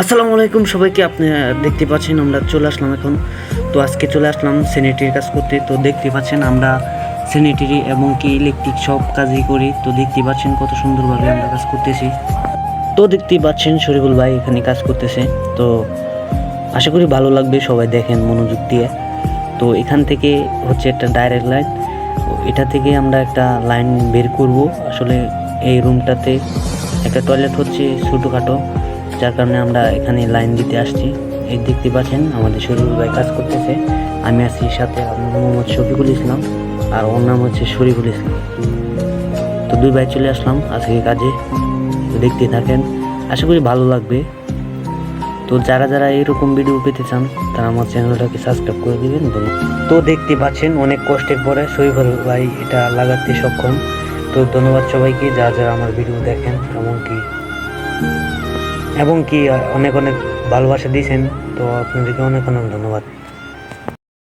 আসসালামু আলাইকুম, সবাইকে আপনি দেখতে পাচ্ছেন, আমরা চলে আসলাম এখন। তো আজকে চলে আসলাম স্যানিটারির কাজ করতে। তো দেখতে পাচ্ছেন, আমরা স্যানিটারি এবং কি ইলেকট্রিক সব কাজই করি। তো দেখতে পাচ্ছেন কত সুন্দরভাবে আমরা কাজ করতেছি। তো দেখতেই পাচ্ছেন, শরীফুল ভাই এখানে কাজ করতেছে। তো আশা করি ভালো লাগবে, সবাই দেখেন মনোযোগ দিয়ে। তো এখান থেকে হচ্ছে একটা ডাইরেক্ট লাইন এটা থেকে আমরা একটা লাইন বের করব। আসলে এই রুমটাতে একটা টয়লেট হচ্ছে ছোটোখাটো। যার কারণে আমরা এখানে লাইন দিতে আসছি। এই দেখতে পাচ্ছেন, আমাদের শরীফুল ভাই কাজ করতেছে। আমি আছি সাথে মোহাম্মদ শফিকুল ইসলাম আর ওর নাম হচ্ছে শরীফুল ইসলাম। তো দুই ভাই চলে আসলাম আজকে কাজে। দেখতে থাকেন, আশা করি ভালো লাগবে। তো যারা যারা এরকম ভিডিও পেতে চান, তারা আমার চ্যানেলটাকে সাবস্ক্রাইব করে দিবেন তো দেখতে পাচ্ছেন অনেক কষ্টের পরে শরীফুল ভাই এটা লাগাতে সক্ষম। তো ধন্যবাদ সবাইকে, যারা যারা আমার ভিডিও দেখেন, এমনকি এবং কি অনেক অনেক ভালোবাসা দিয়েছেন তো আপনাদেরকে অনেক অনেক ধন্যবাদ।